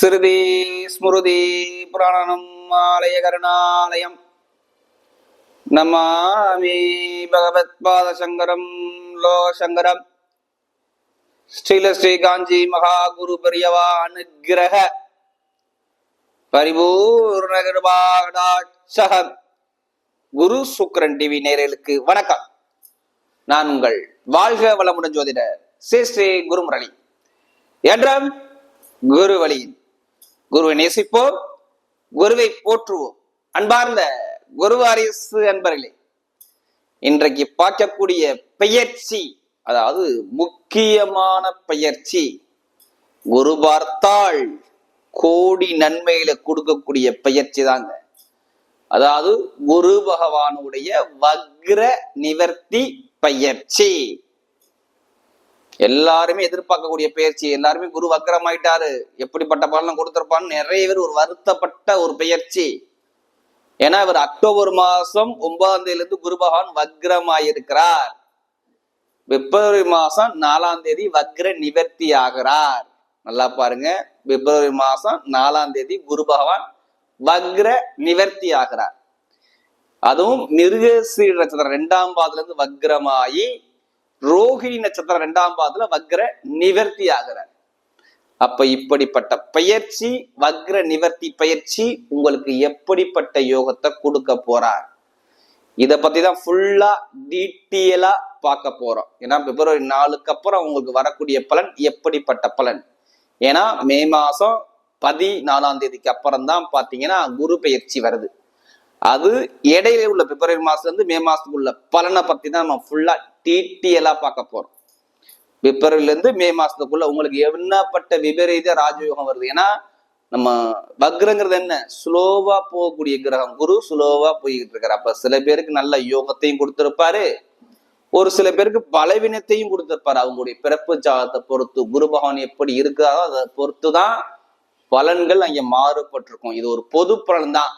ஸ்ருதி ஸ்மிருதி புராணம் ஆலய கருணாலயம். நமாமி பகவத் பாத சங்கரம் லோகசங்கரம். ஸ்ரீல ஸ்ரீ காஞ்சி மகா குரு பெரியவா அனுகிரக. பரிபூர்ண கிருபாகடாட்சகம். குரு சுக்ரன் டிவி நேரலுக்கு வணக்கம். நான் உங்கள் வாழ்க வளமுடன் ஜோதிடர் ஸ்ரீ ஸ்ரீ குருமுரளி. என்றும் குரு வழியின் குருவை நேசிப்போம் குருவை போற்றுவோம். அன்பார்ந்த குருவாரிசு அன்பர்களே இன்றைக்கு பார்க்கக்கூடிய பெயர்ச்சி அதாவது முக்கியமான பெயர்ச்சி குரு பார்த்தால் கோடி நன்மைகளை கொடுக்கக்கூடிய பெயர்ச்சி தாங்க. அதாவது குரு பகவானுடைய வக்ர நிவர்த்தி பயிற்சி எல்லாருமே எதிர்பார்க்கக்கூடிய பயிற்சி எல்லாருமே குரு வக்கரமாயிட்டாரு எப்படிப்பட்ட பலனை கொடுத்திருப்பான்னு நிறைய பேர் ஒரு வருத்தப்பட்ட ஒரு பெயர்ச்சி. ஏன்னா இவர் அக்டோபர் மாசம் ஒன்பதாம் தேதியில இருந்து குரு பகவான் வக்ரமாயிருக்கிறார். பிப்ரவரி மாசம் நாலாம் தேதி வக்ர நிவர்த்தி ஆகிறார். நல்லா பாருங்க. பிப்ரவரி மாசம் நாலாம் தேதி குரு பகவான் வக்ர நிவர்த்தி ஆகிறார். அதுவும் மிருகசீர நட்சத்திரம் ரெண்டாம் பாதத்துல இருந்து வக்ரமாயி ரோஹிணி நட்சத்திரம் ரெண்டாம் பாதத்துல வக்ர நிவர்த்தி ஆகிறார். அப்ப இப்படிப்பட்ட பயிற்சி வக்ர நிவர்த்தி பயிற்சி உங்களுக்கு எப்படிப்பட்ட யோகத்தை கொடுக்க போறார்? இத பத்தி தான் ஃபுல்லா டீட்டெயிலா பார்க்க போறோம். ஏன்னா பிப்ரவரி நாலுக்கு அப்புறம் உங்களுக்கு வரக்கூடிய பலன் எப்படிப்பட்ட பலன்? ஏன்னா மே மாசம் பதினாலாம் தேதிக்கு அப்புறம் தான் பாத்தீங்கன்னா குரு பயிற்சி வருது. அது இடையில உள்ள பிப்ரவரி மாசத்துலேருந்து மே மாசத்துக்குள்ள பலனை பத்தி தான் நம்ம ஃபுல்லா டீட்டெயிலா பார்க்க போறோம். பிப்ரவரில இருந்து மே மாசத்துக்குள்ள உங்களுக்கு என்னப்பட்ட விபரீத ராஜயோகம் வருது? ஏன்னா நம்ம வக்ரங்கிறது என்ன? ஸ்லோவா போகக்கூடிய கிரகம். குரு ஸ்லோவா போய்கிட்டு இருக்காரு. அப்ப சில பேருக்கு நல்ல யோகத்தையும் கொடுத்திருப்பாரு. ஒரு சில பேருக்கு பலவீனத்தையும் கொடுத்திருப்பாரு. அவங்களுடைய பிறப்பு ஜாதத்தை பொறுத்து குரு பகவான் எப்படி இருக்காரோ அதை பொறுத்து தான் பலன்கள் அங்கே மாறுபட்டிருக்கும். இது ஒரு பொது பலன் தான்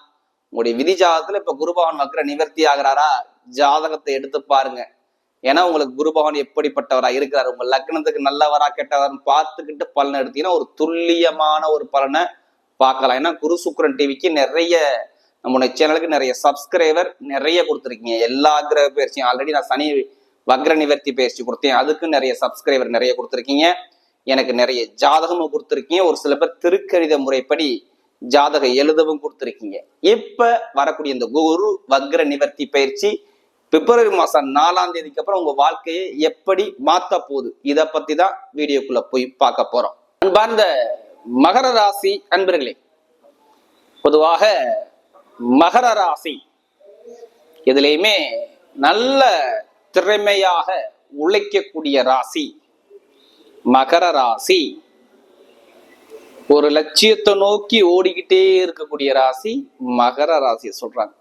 உங்களுடைய விதி ஜாதகத்துல இப்ப குருபவன் பகவான் நிவர்த்தி ஆகிறாரா? ஜாதகத்தை எடுத்து பாருங்க. ஏன்னா உங்களுக்கு குருபவன் எப்படிப்பட்டவரா இருக்கிறார்? உங்க லக்னத்துக்கு நல்லவரா கெட்டவரான்னு பார்த்துக்கிட்டு பலனை எடுத்தீங்கன்னா ஒரு துல்லியமான ஒரு பலனை பார்க்கலாம். ஏன்னா குரு சுக்கரன் டிவிக்கு நிறைய நம்முடைய சேனலுக்கு நிறைய சப்ஸ்கிரைபர் நிறைய கொடுத்துருக்கீங்க. எல்லா கிரக பயிற்சியும் ஆல்ரெடி நான் சனி வக்ர நிவர்த்தி பயிற்சி கொடுத்தேன். அதுக்கு நிறைய சப்ஸ்கிரைபர் நிறைய கொடுத்துருக்கீங்க. எனக்கு நிறைய ஜாதகமும் கொடுத்துருக்கீங்க. ஒரு சில பேர் திருக்கணித முறைப்படி ஜாதகம் எழுதவும் கொடுத்துருக்கீங்க. இப்ப வரக்கூடிய இந்த குரு வக்ர நிவர்த்தி பயிற்சி? பிப்ரவரி மாசம் நாலாம் தேதிக்கு அப்புறம் உங்க வாழ்க்கையை எப்படி மாத்த போகுது? இதை பத்தி தான் வீடியோக்குள்ள போய் பார்க்க போறோம். அன்பார்ந்த மகர ராசி அன்பர்களே பொதுவாக மகர ராசி இதுலயுமே நல்ல திறமையாக உழைக்கக்கூடிய ராசி மகர ராசி. ஒரு லட்சியத்தை நோக்கி ஓடிக்கிட்டே இருக்கக்கூடிய ராசி மகர ராசியை சொல்றாங்க.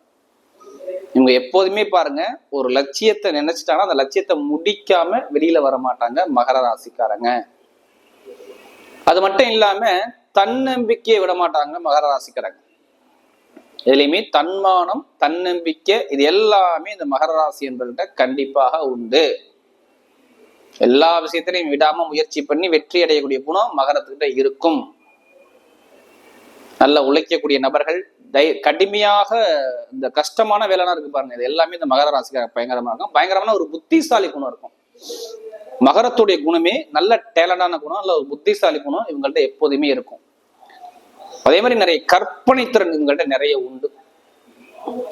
இவங்க எப்போதுமே பாருங்க ஒரு லட்சியத்தை நினைச்சிட்டாங்கன்னா அந்த லட்சியத்தை முடிக்காம வெளியில வர மாட்டாங்க மகர ராசிக்காரங்க. அது மட்டும் இல்லாம தன்னம்பிக்கையை விட மாட்டாங்க மகர ராசிக்காரங்க. எதுலையுமே தன்மானம் தன்னம்பிக்கை இது எல்லாமே இந்த மகர ராசி என்பவர்கிட்ட கண்டிப்பாக உண்டு. எல்லா விஷயத்திலையும் விடாம முயற்சி பண்ணி வெற்றி அடையக்கூடிய குணம் மகரத்துக்கிட்ட இருக்கும். நல்ல உழைக்கக்கூடிய நபர்கள் தை கடுமையாக இந்த கஷ்டமான வேலைலாம் இருக்கு பாருங்க. இது எல்லாமே இந்த மகர ராசிக்கார பயங்கரமா இருக்கும். பயங்கரமான ஒரு புத்திசாலி குணம் இருக்கும். மகரத்துடைய குணமே நல்ல டேலண்டான குணம் நல்ல ஒரு புத்திசாலி குணம் இவங்கள்ட்ட எப்போதுமே இருக்கும். அதே மாதிரி நிறைய கற்பனை திறன் இவங்கள்ட்ட நிறைய உண்டு.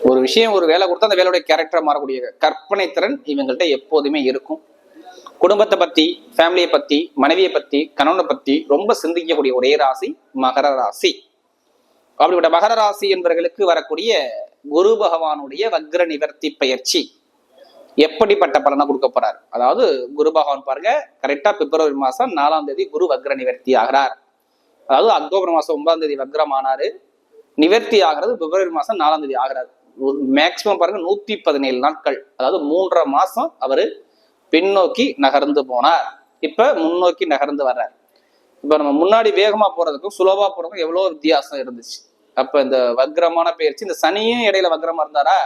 ஒரு விஷயம் ஒரு வேலை கொடுத்தா அந்த வேலையுடைய கேரக்டர் மாறக்கூடிய கற்பனை திறன் இவங்கள்ட்ட எப்போதுமே இருக்கும். குடும்பத்தை பத்தி ஃபேமிலியை பத்தி மனைவியை பத்தி கணவனை பத்தி ரொம்ப சிந்திக்கக்கூடிய ஒரே ராசி மகர ராசி. அப்படிப்பட்ட மகர ராசி என்பவர்களுக்கு வரக்கூடிய குரு பகவானுடைய வக்ர நிவர்த்தி பயிற்சி எப்படிப்பட்ட பலனை கொடுக்க போறார்? அதாவது குரு பகவான் பாருங்க கரெக்டா பிப்ரவரி மாசம் நாலாம் தேதி குரு வக்ர நிவர்த்தி ஆகிறார். அதாவது அக்டோபர் மாசம் ஒன்பதாம் தேதி வக்ரம் ஆனாரு நிவர்த்தி ஆகிறது பிப்ரவரி மாசம் நாலாம் தேதி ஆகிறார். மேக்சிமம் பாருங்க நூத்தி பதினேழு நாட்கள். அதாவது மூன்றரை மாசம் அவரு பின்னோக்கி நகர்ந்து போனார். இப்ப முன்னோக்கி நகர்ந்து வர்றார். இப்ப நம்ம முன்னாடி வேகமா போறதுக்கும் சுலபா போறதுக்கும் எவ்வளவு வித்தியாசம் இருந்துச்சு. அப்ப இந்த வக்ரமான பயிற்சி இந்த சனியும் இடையில வக்ரமா இருந்தாரா?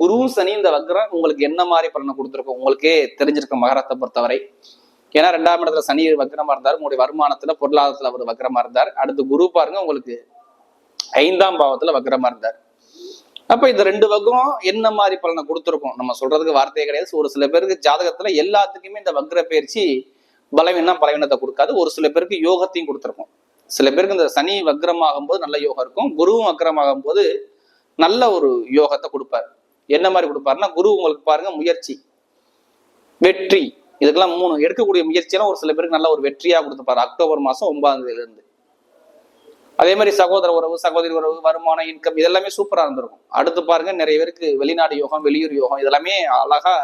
குருவும் சனி இந்த வக்ரம் உங்களுக்கு என்ன மாதிரி பலனை கொடுத்துருக்கும்? உங்களுக்கே தெரிஞ்சிருக்கும் மகரத்தை பொறுத்தவரை. ஏன்னா ரெண்டாம் இடத்துல சனி வக்ரமா இருந்தார். உங்களுடைய வருமானத்துல பொருளாதாரத்துல அவர் வக்ரமா இருந்தார். அடுத்து குரு பாருங்க உங்களுக்கு ஐந்தாம் பாவத்துல வக்ரமா இருந்தார். அப்ப இந்த ரெண்டு வகம் என்ன மாதிரி பலனை கொடுத்துருக்கோம்? நம்ம சொல்றதுக்கு வார்த்தையே கிடையாது. ஒரு சில பேருக்கு ஜாதகத்துல எல்லாத்துக்குமே இந்த வக்ர பயிற்சி பலவீனம் பலவீனத்தை கொடுக்காது. ஒரு சில பேருக்கு யோகத்தையும் கொடுத்துருக்கும். சில பேருக்கு இந்த சனி வக்ரமாகும் போது நல்ல யோகம் இருக்கும். குருவும் வக்ரமாகும் போது நல்ல ஒரு யோகத்தை கொடுப்பார். என்ன மாதிரி கொடுப்பாருன்னா குரு உங்களுக்கு பாருங்க முயற்சி. வெற்றி. இதுக்கெல்லாம் மூணு எடுக்கக்கூடிய முயற்சியெல்லாம் ஒரு சில பேருக்கு நல்ல ஒரு வெற்றியா கொடுத்துப்பாரு. அக்டோபர் மாசம் ஒன்பதாம் தேதியில இருந்து அதே மாதிரி சகோதர உறவு சகோதரி உறவு வருமானம் இன்கம் இதெல்லாமே சூப்பரா இருந்திருக்கும். அடுத்து பாருங்க நிறைய பேருக்கு வெளிநாடு யோகம் வெளியூர் யோகம் இதெல்லாமே அழகா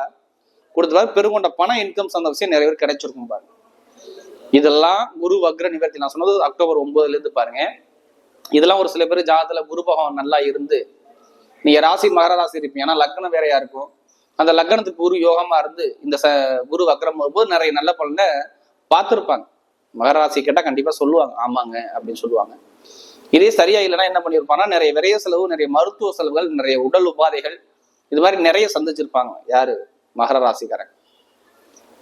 கொடுத்துருவாரு பெருங்கொண்ட பணம் இன்கம் சார்ந்த விஷயம் நிறைய பேர் கிடைச்சிருக்கும் பாருங்க. இதெல்லாம் குரு வக்ர நிவர்த்தி. நான் சொன்னது அக்டோபர் ஒன்பதுல இருந்து பாருங்க. இதெல்லாம் ஒரு சில பேர் ஜாதத்துல குரு பகவான் நல்லா இருந்து நீங்க ராசி மகர ராசி இருப்பீங்க. ஏன்னா லக்னம் வேறையா இருக்கும்? அந்த லக்னத்துக்கு குரு யோகமா இருந்து இந்த ச குரு வக்ரம் வரும்போது நிறைய நல்ல பலனை பார்த்துருப்பாங்க. மகர ராசி கேட்டா கண்டிப்பா சொல்லுவாங்க. ஆமாங்க அப்படின்னு சொல்லுவாங்க. இதே சரியா இல்லைன்னா என்ன பண்ணியிருப்பாங்கன்னா நிறைய விரைய செலவு நிறைய மருத்துவ செலவுகள் நிறைய உடல் உபாதைகள் இது மாதிரி நிறைய சந்திச்சிருப்பாங்க. யாரு? மகர ராசிக்காரங்க.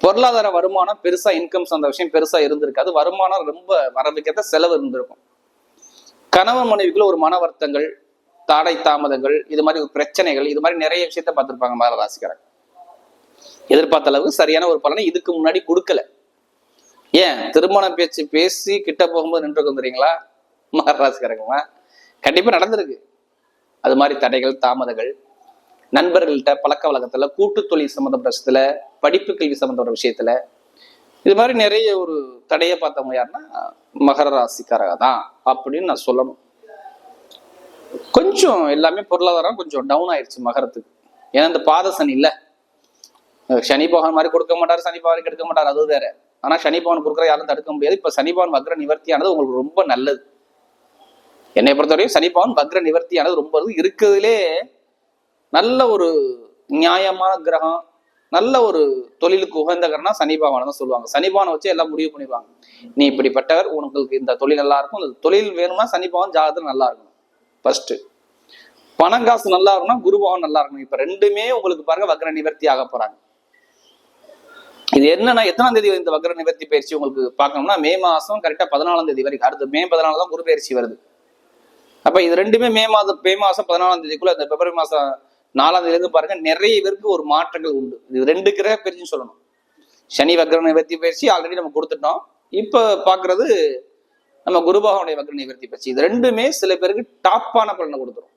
பொருளாதார வருமானம் பெருசா இன்கம் அந்த விஷயம் பெருசா இருந்திருக்காது. வருமானம் ரொம்ப வரவைக்காத செலவு இருந்திருக்கும். கணவன் மனைவிக்குள்ள ஒரு மன வருத்தங்கள் தாடை தாமதங்கள் இது மாதிரி ஒரு பிரச்சனைகள் இது மாதிரி நிறைய விஷயத்த பார்த்திருப்பாங்க மகர ராசிக்காரங்க எதிர்பார்த்த அளவுக்கு சரியான ஒரு பலனை இதுக்கு முன்னாடி கொடுக்கல. ஏன்? திருமண பேச்சு பேசி கிட்ட போகும்போது நின்று வந்துடுறீங்களா? மகர ராசிக்காரங்களா கண்டிப்பா நடந்திருக்கு. அது மாதிரி தடைகள் தாமதங்கள் நண்பர்கள்ட்ட பழக்க வழக்கத்துல கூட்டு தொழில் சம்மந்தப்பட்ட படிப்பு கல்வி சம்மந்தப்பட்ட விஷயத்துல இது மாதிரி நிறைய ஒரு தடையை பார்த்தவங்க யாருன்னா மகர ராசிக்காரக தான் அப்படின்னு நான் சொல்லணும். கொஞ்சம் எல்லாமே பொருளாதாரம் கொஞ்சம் டவுன் ஆயிடுச்சு மகரத்துக்கு. ஏன்னா இந்த பாத சனி இல்லை. சனி பகவான் மாதிரி கொடுக்க மாட்டார் சனி பகவான் கெடுக்க மாட்டார் அது வேற. ஆனா சனி பவன் கொடுக்குற யாரும் தடுக்க முடியாது. இப்ப சனி பவன் வக்ர நிவர்த்தியானது உங்களுக்கு ரொம்ப நல்லது. என்னை பொறுத்தவரையும் சனி பவன் வக்ர நிவர்த்தியானது ரொம்ப நல்லது. இருக்கிறதுலே நல்ல ஒரு நியாயமான கிரகம் நல்ல ஒரு தொழிலுக்கு உகந்தகர்னா சனி பகவான் தான் சொல்லுவாங்க. சனி பகவானை வச்சு எல்லாம் முடிவு பண்ணிடுவாங்க. நீ இப்படிப்பட்டவர் உங்களுக்கு இந்த தொழில் நல்லா இருக்கும். இந்த தொழில் வேணும்னா சனி பகவான் ஜாதகத்தில் நல்லா இருக்கணும். ஃபர்ஸ்ட் பணம் காசு நல்லா இருக்கணும் குரு பகவான் நல்லா இருக்கணும். இப்ப ரெண்டுமே உங்களுக்கு பாருங்க வக்ர நிவர்த்தி ஆக போறாங்க. இது என்னன்னா எத்தனாம் தேதி இந்த வக்ர நிவர்த்தி பயிற்சி உங்களுக்கு பார்க்கணும்னா மே மாசம் கரெக்டா பதினாலாம் தேதி வரைக்கும். அடுத்து மே பதினாலு தான் குரு பயிற்சி வருது. அப்ப இது ரெண்டுமே மே மாதம் மே மாசம் பதினாலாம் தேதிக்குள்ள இந்த பிப்ரவரி மாசம் நாலாவதுலேருந்து பாருங்க நிறைய பேருக்கு ஒரு மாற்றங்கள் உண்டு. இது ரெண்டு கிரக பயிற்சின்னு சொல்லணும். சனி வக்ர நிவர்த்தி பயிற்சி ஆல்ரெடி நம்ம கொடுத்துட்டோம். இப்போ பார்க்கறது நம்ம குருபாகனுடைய வக்ர நிவர்த்தி பயிற்சி. இது ரெண்டுமே சில பேருக்கு டாப்பான பலனை கொடுத்துரும்.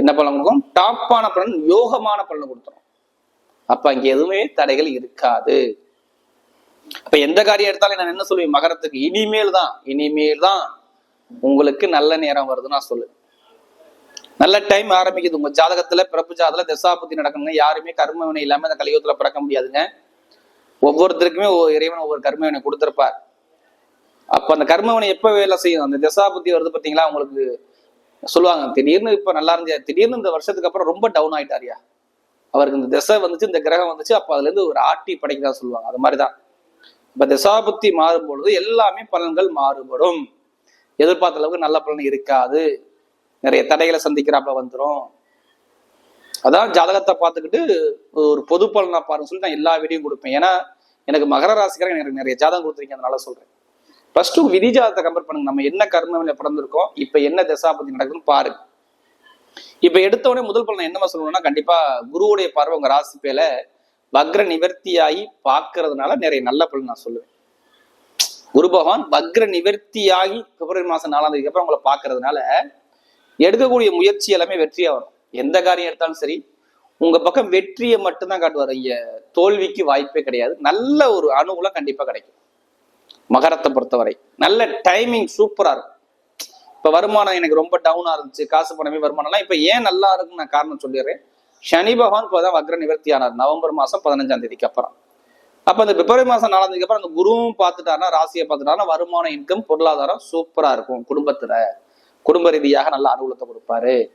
என்ன பலன் கொடுக்கும்? டாப்பான பலன் யோகமான பலனை கொடுத்துரும். அப்ப அங்கே எதுவுமே தடைகள் இருக்காது. அப்ப எந்த காரியம் எடுத்தாலும் நான் என்ன சொல்லுவேன்? மகரத்துக்கு இனிமேல் தான். இனிமேல் தான் உங்களுக்கு நல்ல நேரம் வருது நான் சொல்லுவேன். நல்ல டைம் ஆரம்பிக்குது. உங்க ஜாதகத்துல பிறப்பு ஜாதகத்துல தசாபுத்தி நடக்கணுங்க யாருமே கர்ம வினை இல்லாம இந்த கலியுகத்துல பிறக்க முடியாதுங்க. ஒவ்வொருத்தருக்குமே ஒவ்வொரு இறைவன் ஒவ்வொரு கர்ம வினை கொடுத்திருப்பார். அப்ப அந்த கர்மவினை எப்ப வேலை செய்யும்? அந்த தசாபுத்தி வருது பாத்தீங்களா? உங்களுக்கு சொல்லுவாங்க திடீர்னு இப்ப நல்லா இருந்தியா திடீர்னு இந்த வருஷத்துக்கு அப்புறம் ரொம்ப டவுன் ஆயிட்டாரியா? அவருக்கு இந்த திசை வந்துச்சு இந்த கிரகம் வந்துச்சு அப்ப அதுல இருந்து ஒரு ஆட்டி படைக்கிறதா சொல்லுவாங்க. அது மாதிரிதான். இப்ப திசாபுத்தி மாறும் பொழுது எல்லாமே பலன்கள் மாறுபடும். எதிர்பார்த்த அளவுக்கு நல்ல பலன் இருக்காது. நிறைய தடைகளை சந்திக்கிறாப்புல வந்துரும். அதான் ஜாதகத்தை பார்த்துக்கிட்டு ஒரு பொது பலனா பாருன்னு சொல்லி நான் எல்லா வீடியும் கொடுப்பேன். ஏன்னா எனக்கு மகர ராசிக்காரங்க எனக்கு நிறைய ஜாதகம் கொடுத்துருக்கீங்க அதனால சொல்றேன். ஃபர்ஸ்ட் டூ விதி ஜாதகத்தை கம்பேர் பண்ணுங்க. நம்ம என்ன கர்மவில பிறந்திருக்கோம் இப்ப என்ன தசாபதி நடக்குதுன்னு பாருங்க. இப்ப எடுத்த உடனே முதல் பலன் என்னமா சொல்லணும்னா கண்டிப்பா குருவுடைய பார்வை உங்க ராசி பேல வக்ர நிவர்த்தியாகி பார்க்கறதுனால நிறைய நல்ல பலன் நான் சொல்லுவேன். குரு பகவான் வக்ர நிவர்த்தியாகி பிப்ரவரி மாசம் நாலாம் தேதிக்கு அப்புறம் உங்களை பார்க்கறதுனால எடுக்கக்கூடிய முயற்சி எல்லாமே வெற்றியா வரும். எந்த காரியம் எடுத்தாலும் சரி உங்க பக்கம் வெற்றியை மட்டும்தான் காட்டுவார். இங்க தோல்விக்கு வாய்ப்பே கிடையாது. நல்ல ஒரு அனுகூலம் கண்டிப்பா கிடைக்கும். மகரத்தை பொறுத்தவரை. நல்ல டைமிங் சூப்பரா இருக்கும். இப்ப வருமானம் எனக்கு ரொம்ப டவுனா இருந்துச்சு. காசு பணமே வருமானம்லாம் இப்ப ஏன் நல்லா இருக்குன்னு நான் காரணம் சொல்லிடுறேன். சனி பகவான் இப்போதான் வக்ர நிவர்த்தி ஆனார். நவம்பர் மாசம் பதினஞ்சாம் தேதிக்கு அப்புறம். அப்ப அந்த பிப்ரவரி மாசம் நாலாம் தேதிக்கு அப்புறம் அந்த குருவும் பார்த்துட்டாருன்னா ராசியை பார்த்துட்டாருன்னா வருமானம் இன்கம் பொருளாதாரம் சூப்பரா இருக்கும். குடும்பத்துல. குடும்ப ரீதியாக நல்ல அனுகூலத்தை கொடுப்பாரு.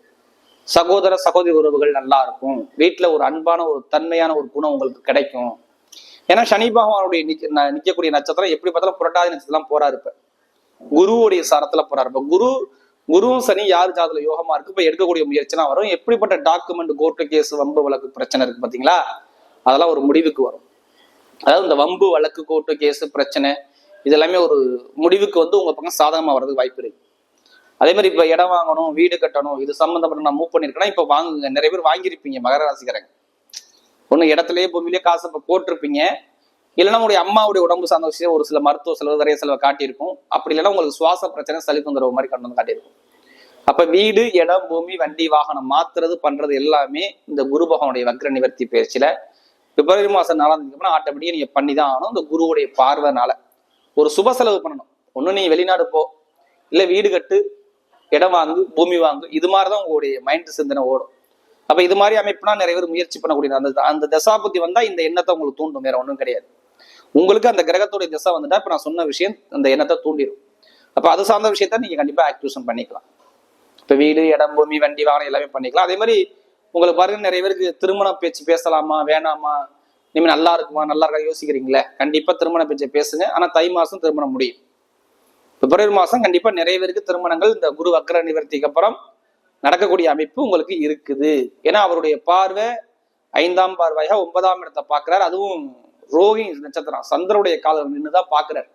சகோதர சகோதரி உறவுகள் நல்லா இருக்கும். வீட்டுல ஒரு அன்பான ஒரு தன்மையான ஒரு குணம் உங்களுக்கு கிடைக்கும். ஏன்னா சனி பகவானுடைய நிக்க ந- நிக்கக்கூடிய நட்சத்திரம் எப்படி பார்த்தாலும் புரட்டாதி நட்சத்திரம் போறாரு இப்ப. குருவுடைய சாரத்துல போறாரு. இப்ப குரு குருவும் சனி யார் ஜாதத்துல யோகமா இருக்கு? இப்ப எடுக்கக்கூடிய முயற்சினா வரும். எப்படிப்பட்ட டாக்குமெண்ட் கோர்ட்டு கேஸ் வம்பு வழக்கு பிரச்சனை இருக்கு பாத்தீங்களா? அதெல்லாம் ஒரு முடிவுக்கு வரும். அதாவது இந்த வம்பு வழக்கு கோர்ட்டு கேஸ் பிரச்சனை இதெல்லாமே ஒரு முடிவுக்கு வந்து உங்க பக்கம் சாதகமா வர்றதுக்கு வாய்ப்பு இருக்கு. அதே மாதிரி இப்ப இடம் வாங்கணும் வீடு கட்டணும் இது சம்பந்தப்பட்ட நான் மூவ் பண்ணிருக்கேன்னா இப்ப வாங்குங்க. நிறைய பேர் வாங்கியிருப்பீங்க மகர ராசிக்காரங்க. ஒன்று இடத்துலயே பூமியிலேயே காசு இப்ப போட்டிருப்பீங்க. இல்லைன்னா உங்களுடைய அம்மாவுடைய உடம்பு சார்ந்த விஷயம் ஒரு சில மருத்துவ செலவு நிறைய செலவு காட்டியிருக்கும். அப்படி இல்லைன்னா உங்களுக்கு சுவாச பிரச்சனை சளி தொந்தரவு மாதிரி கொண்டு வந்து காட்டியிருக்கும். அப்ப வீடு இடம் பூமி வண்டி வாகனம் மாத்துறது பண்றது எல்லாமே இந்த குரு பகவானுடைய வக்ர நிவர்த்தி பயிற்சியில பிப்ரவரி மாசம் நாலாம் தேதி அப்புறம் ஆட்டோமேட்டிக்கா நீங்க பண்ணி தான் ஆகணும். இந்த குருவுடைய பார்வைனால. ஒரு சுப செலவு பண்ணணும். ஒண்ணு நீ வெளிநாடு போ. இல்ல வீடு கட்டு. இடம் வாங்கு பூமி வாங்கு இது மாதிரிதான் உங்களுடைய மைண்ட் சிந்தனை ஓடும். அப்ப இது மாதிரி அமைப்புனா நிறைய பேர் முயற்சி பண்ணக்கூடிய அந்த அந்த தசாபுத்தி வந்தா இந்த எண்ணத்தை உங்களுக்கு தூண்டும் வேற ஒன்றும் கிடையாது. உங்களுக்கு அந்த கிரகத்துடைய திசை வந்துட்டா இப்ப நான் சொன்ன விஷயம் அந்த எண்ணத்தை தூண்டிடும். அப்ப அது சார்ந்த விஷயத்த நீங்க கண்டிப்பா ஆக்டிவேஷன் பண்ணிக்கலாம். இப்ப வீடு இடம் பூமி வண்டி வாகனம் எல்லாமே பண்ணிக்கலாம். அதே மாதிரி உங்களுக்கு பாருங்க நிறைய பேருக்கு திருமண பேச்சு பேசலாமா வேணாமா? இனிமேல் நல்லா இருக்குமா? நல்லா இருக்கா? யோசிக்கிறீங்களே? கண்டிப்பா திருமண பேச்சை பேசுங்க. ஆனா தை மாசம் திருமணம் முடியும். பிப்ரவரி மாதம் கண்டிப்பாக நிறைய பேருக்கு திருமணங்கள் இந்த குரு வக்ர நிவர்த்திக்கு அப்புறம் நடக்கக்கூடிய அமைப்பு உங்களுக்கு இருக்குது. ஏன்னா அவருடைய பார்வை ஐந்தாம் பார்வையாக ஒன்பதாம் இடத்தை பார்க்குறாரு. அதுவும் ரோஹி நட்சத்திரம் சந்திரனுடைய காலம் நின்றுதான் பார்க்குறாரு.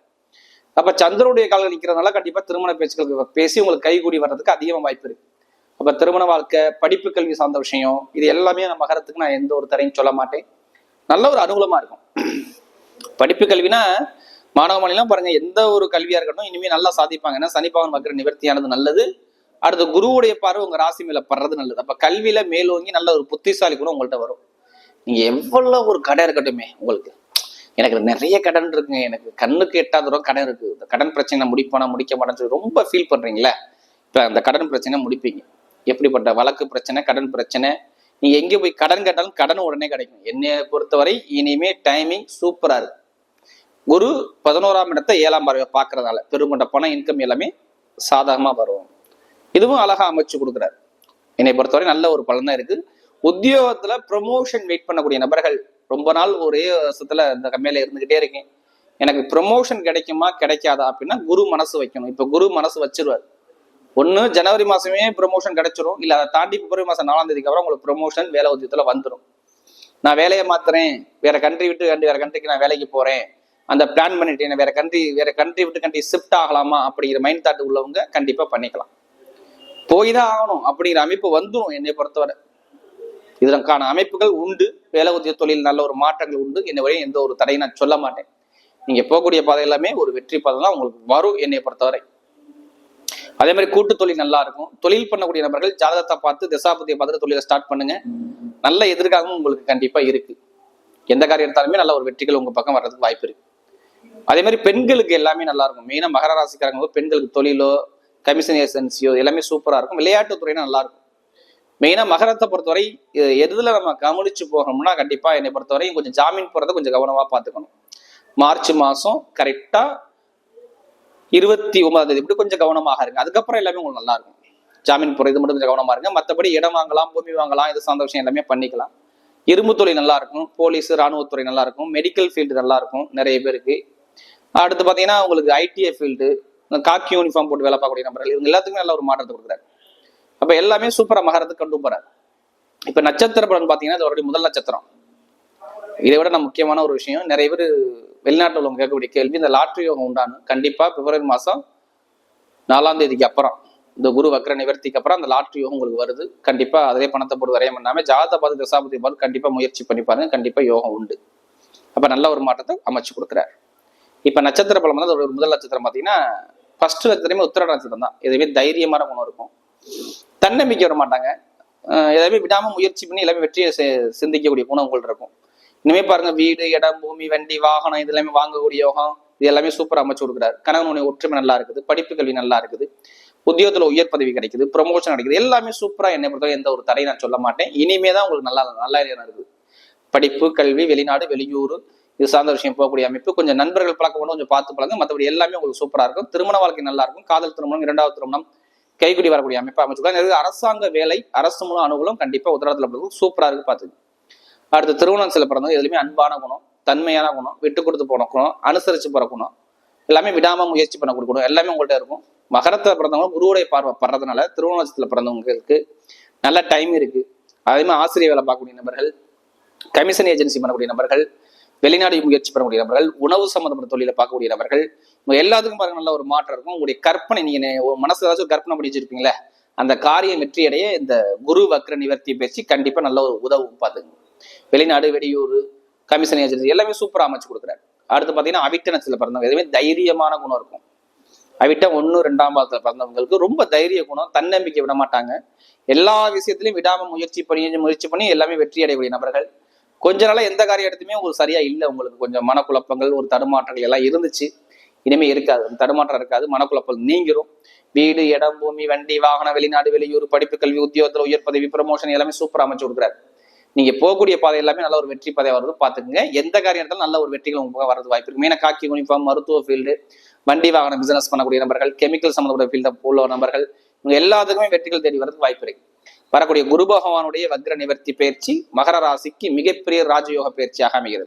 அப்போ சந்திரனுடைய காலம் நிற்கிறதுனால கண்டிப்பாக திருமண பேச்சுக்களுக்கு பேசி உங்களுக்கு கைகூடி வர்றதுக்கு அதிகமாக வாய்ப்பு இருக்குது அப்போ திருமண வாழ்க்கை படிப்பு கல்வி சார்ந்த விஷயம் இது எல்லாமே நம்ம மகரத்துக்கு நான் எந்த ஒரு தரையும் சொல்ல மாட்டேன். நல்ல ஒரு அனுகூலமாக இருக்கும். படிப்பு கல்வினா மாணவ மாநிலம் பாருங்க எந்த ஒரு கல்வியா இருக்கட்டும் இனிமே நல்லா சாதிப்பாங்க. ஏன்னா சனிப்பாவன் வக்கிற நிவர்த்தியானது நல்லது. அடுத்து குருவுடைய பார்வை உங்க ராசி மேல படுறது நல்லது. அப்ப கல்வியில மேலோங்கி நல்ல ஒரு புத்திசாலி கூட உங்கள்ட்ட வரும். நீங்க எவ்வளவு ஒரு கடை இருக்கட்டுமே உங்களுக்கு. எனக்கு நிறைய கடன் இருக்குங்க. எனக்கு கண்ணுக்கு எட்டாத தூரம் கடன் இருக்கு. இந்த கடன் பிரச்சனை முடிப்பானா முடிக்க மாட்டேன்னு சொல்லி ரொம்ப ஃபீல் பண்றீங்களே? இப்ப அந்த கடன் பிரச்சனை முடிப்பீங்க. எப்படிப்பட்ட வழக்கு பிரச்சனை கடன் பிரச்சனை? நீங்க எங்க போய் கடன் கேட்டாலும் கடன் உடனே கிடைக்கும். என்னைய பொறுத்தவரை இனிமே டைமிங் சூப்பரா இருக்கு. குரு பதினோராம் இடத்தை ஏழாம் பார்வை பார்க்கறதால பெருங்கொண்ட பணம் இன்கம் எல்லாமே சாதகமா வரும். இதுவும் அழகா அமைச்சு கொடுக்குறாரு. என்னை பொறுத்தவரை நல்ல ஒரு பலன் தான் இருக்கு. உத்தியோகத்துல ப்ரொமோஷன் வெயிட் பண்ணக்கூடிய நபர்கள் ரொம்ப நாள் ஒரே வருஷத்துல இந்த கம்மியில இருந்துகிட்டே இருக்கேன் எனக்கு ப்ரொமோஷன் கிடைக்குமா கிடைக்காதா அப்படின்னா குரு மனசு வைக்கணும். இப்ப குரு மனசு வச்சிருவார். ஒன்று ஜனவரி மாசமே ப்ரொமோஷன் கிடைச்சிரும். இல்ல அதை தாண்டி பிப்ரவரி மாசம் நாலாம் தேதிக்கு அப்புறம் உங்களுக்கு ப்ரொமோஷன் வேலை உத்தியத்துல வந்துடும் நான் வேலையை மாத்துறேன். வேற கண்ட்ரி விட்டு வேற கண்ட்ரிக்கு நான் வேலைக்கு போறேன். அந்த பிளான் பண்ணிட்டு வேற கண்ட்ரி வேற கண்ட்ரி விட்டு கண்ட்ரி ஷிஃப்ட் ஆகலாமா அப்படிங்கிற மைண்ட் தாட் உள்ளவங்க கண்டிப்பா பண்ணிக்கலாம். போய் தான் ஆகணும் அப்படிங்கிற அமைப்பு வந்துடும் என்னை பொறுத்தவரை. இதற்கான அமைப்புகள் உண்டு வேலை உத்திய தொழில் நல்ல ஒரு மாற்றங்கள் உண்டு என்னை வரையும் எந்த ஒரு தடையும் நான் சொல்ல மாட்டேன். நீங்க போகக்கூடிய பாதை எல்லாமே ஒரு வெற்றி பாதை தான் உங்களுக்கு வரும் என்னை பொறுத்தவரை. அதே மாதிரி கூட்டு தொழில் நல்லா இருக்கும். தொழில் பண்ணக்கூடிய நபர்கள் ஜாதகத்தை பார்த்து திசாபதியை பார்த்துட்டு தொழிலை ஸ்டார்ட் பண்ணுங்க. நல்ல எதிர்காலமும் உங்களுக்கு கண்டிப்பா இருக்கு. எந்த காரியம் எடுத்தாலுமே நல்ல ஒரு வெற்றிகள் உங்க பக்கம் வர்றதுக்கு வாய்ப்பு இருக்கு. அதே மாதிரி பெண்களுக்கு எல்லாமே நல்லா இருக்கும். மெயினாக மகர ராசிக்காரங்க பெண்களுக்கு தொழிலோ கமிஷன் ஏஜென்சியோ எல்லாமே சூப்பராக இருக்கும். விளையாட்டு துறையினா நல்லா இருக்கும். மெயினாக மகரத்தை பொறுத்தவரை எதில் எதுல நம்ம கவனிச்சு போகணும்னா கண்டிப்பாக என்னை பொறுத்தவரை கொஞ்சம் ஜாமீன் போகிறத கொஞ்சம் கவனமாக பார்த்துக்கணும். மார்ச் மாதம் கரெக்டாக இருபத்தி ஒன்பதாம் தேதி. இப்படி கொஞ்சம் கவனமாக இருங்க. அதுக்கப்புறம் எல்லாமே உங்களுக்கு நல்லா இருக்கும். ஜாமீன் போகிற இது மட்டும் கொஞ்சம் கவனமாக இருங்க. மற்றபடி இடம் வாங்கலாம் பூமி வாங்கலாம் இது சார்ந்த விஷயம் எல்லாமே பண்ணிக்கலாம். இரும்பு தொழில் நல்லா இருக்கும். போலீஸ் ராணுவத்துறை நல்லா இருக்கும். மெடிக்கல் ஃபீல்டு நல்லா இருக்கும். நிறைய பேருக்கு. அடுத்து பார்த்தீங்கன்னா உங்களுக்கு ஐடிஐ ஃபீல்டு காக்கி யூனிஃபார்ம் போட்டு வேலை பார்க்கக்கூடிய நபர்கள் இவங்க எல்லாத்துக்குமே நல்ல ஒரு மாற்றத்தை கொடுக்குறாரு. அப்போ எல்லாமே சூப்பராக மகரத்துக்கு கொண்டு போறாரு. இப்போ நட்சத்திர பலன் பார்த்தீங்கன்னா இது அவருடைய முதல் நட்சத்திரம். இதை விட நான் முக்கியமான ஒரு விஷயம் நிறைய பேர் வெளிநாட்டில் உள்ளவங்க கேட்கக்கூடிய கேள்வி இந்த லாட்ரி யோகம் உண்டானு. கண்டிப்பாக பிப்ரவரி மாதம் நாலாம் தேதிக்கு அப்புறம் இந்த குரு வக்ர நிவர்த்திக்கு அப்புறம் அந்த லாட்ரி யோகம் உங்களுக்கு வருது. கண்டிப்பாக அதிலே பணத்தை போட்டு வரையம் பண்ணாமல் ஜாதகத்தை பார்த்து தசாபதி பார்த்து கண்டிப்பாக முயற்சி பண்ணி பாருங்க கண்டிப்பாக யோகம் உண்டு. அப்போ நல்ல ஒரு மாற்றத்தை அமைச்சு கொடுக்குறாரு. இப்ப நட்சத்திர பலம் வந்து ஒரு முதல் நட்சத்திரம் பாத்தீங்கன்னா ஃபர்ஸ்ட் நட்சத்திரமே உத்தர நட்சத்திரம் தான். எதுவுமே தைரியமான குணம் இருக்கும். தன்னம்பிக்கை வர மாட்டாங்க. எதாவது விடாமல் விடாம முயற்சி பண்ணி எல்லாமே வெற்றியை சிந்திக்கக்கூடிய குணம் உங்கள்ட்ட இருக்கும். இனிமே பாருங்க வீடு இடம் பூமி வண்டி வாகனம் இது எல்லாமே வாங்கக்கூடிய யோகம் இது எல்லாமே சூப்பர் அமைச்சு கொடுக்குறாரு. கணவனுடைய ஒற்றுமை நல்லா இருக்குது. படிப்பு கல்வி நல்லா இருக்குது. உத்தியோகத்துல உயர் பதவி கிடைக்குது. ப்ரொமோஷன் கிடைக்குது. எல்லாமே சூப்பரா என்னை பொறுத்தவரை எந்த ஒரு தடையும் நான் சொல்ல மாட்டேன். இனிமே தான் உங்களுக்கு நல்லா நல்லா இருக்குது படிப்பு கல்வி வெளிநாடு வெளியூர் இது சார்ந்த விஷயம் போகக்கூடிய அமைப்பு. கொஞ்சம் நண்பர்கள் பழக்கம் கொண்டு கொஞ்சம் பார்த்து பழங்க மற்றபடி எல்லாமே உங்களுக்கு சூப்பராக இருக்கும். திருமண வாழ்க்கை நல்லா இருக்கும். காதல் திருமணம் இரண்டாவது திருமணம் கைக்குடி வரக்கூடிய அமைப்பு அமைச்சுக்கலாம் அரசாங்க வேலை அரசு மூலம் அனுகூலம் கண்டிப்பாக உத்தரவாதத்தில் சூப்பராக இருக்கு பார்த்துங்க அடுத்து திருமணம் சில பிறந்தவங்க எதுலையுமே அன்பான குணம் தன்மையான குணம் விட்டு கொடுத்து போன குணம் அனுசரிச்சு போற குணம் எல்லாமே விடாம முயற்சி பண்ண கொடுக்கணும் எல்லாமே உங்கள்கிட்ட இருக்கும். மகரத்தில் பிறந்தவங்க குருவுடைய பார்வை படுறதுனால திருவண்ணாமலத்தில் பிறந்தவங்களுக்கு நல்ல டைம் இருக்கு. அதே மாதிரி ஆசிரியர் வேலை பார்க்கக்கூடிய நபர்கள் கமிஷன் ஏஜென்சி பண்ணக்கூடிய நபர்கள் வெளிநாடு முயற்சி பெறக்கூடிய நபர்கள் உணவு சம்பந்தப்பட்ட தொழில பார்க்கக்கூடிய நபர்கள் எல்லாத்துக்கும் பாருங்க நல்ல ஒரு மாற்றம் இருக்கும். உங்களுடைய கற்பனை நீங்க மனசு ஒரு ஏதாச்சும் ஒரு கற்பனை பண்ணி வச்சிருப்பீங்களே அந்த காரியம் வெற்றியடைய இந்த குரு வக்ர நிவர்த்தி பேச்சு கண்டிப்பா நல்ல ஒரு உதவும் பாத்துங்க வெளிநாடு வெளியூர் கமிஷன் ஏஜென்சி எல்லாமே சூப்பரா அமைச்சு கொடுக்குறாரு. அடுத்து பாத்தீங்கன்னா அவிட்டனத்துல பிறந்தவங்க. எதுவுமே தைரியமான குணம் இருக்கும். அவிட்டம் ஒன்று ரெண்டாம் பாதத்துல பிறந்தவங்களுக்கு ரொம்ப தைரிய குணம் தன்னம்பிக்கை விட மாட்டாங்க எல்லா விஷயத்திலையும் விடாம முயற்சி பண்ணி முயற்சி பண்ணி எல்லாமே வெற்றி அடையக்கூடிய நபர்கள். கொஞ்ச நாளாக எந்த காரிய இடத்துமே உங்களுக்கு சரியா இல்லை. உங்களுக்கு கொஞ்சம் மனக்குழப்பங்கள் ஒரு தடுமாற்றங்கள் எல்லாம் இருந்துச்சு. இனிமே இருக்காது. தடுமாற்றம் இருக்காது. மனக்குழப்பம் நீங்கிரும். வீடு இடம் பூமி வண்டி வாகனம் வெளிநாடு வெளியூர் படிப்பு கல்வி உத்தியோகத்தில் உயர் பதவி ப்ரமோஷன் எல்லாமே சூப்பர் அமைச்சு கொடுக்குறாரு. நீங்க போகக்கூடிய பாதை எல்லாமே நல்ல ஒரு வெற்றி பாதை வருது. பாத்துக்கங்க எந்த காரியம் எடுத்தாலும் நல்ல ஒரு வெற்றிகள் உங்களுக்கு வரது வாய்ப்பு இருக்கு. மீன காக்கி யூனிஃபார்ம் மருத்துவ ஃபீல்டு வண்டி வாகனம் பிசினஸ் பண்ணக்கூடிய நபர்கள் கெமிக்கல் சம்மந்தப்பட்ட ஃபீல்ட உள்ள நபர்கள் இவங்க எல்லாத்துக்குமே வெற்றிகள் தேடி வரதுக்கு வாய்ப்பு இருக்கு. வரக்கூடிய குரு பகவானுடைய வக்ர நிவர்த்தி பயிற்சி மகர ராசிக்கு மிகப்பெரிய ராஜயோக பயிற்சியாக அமைகிறது.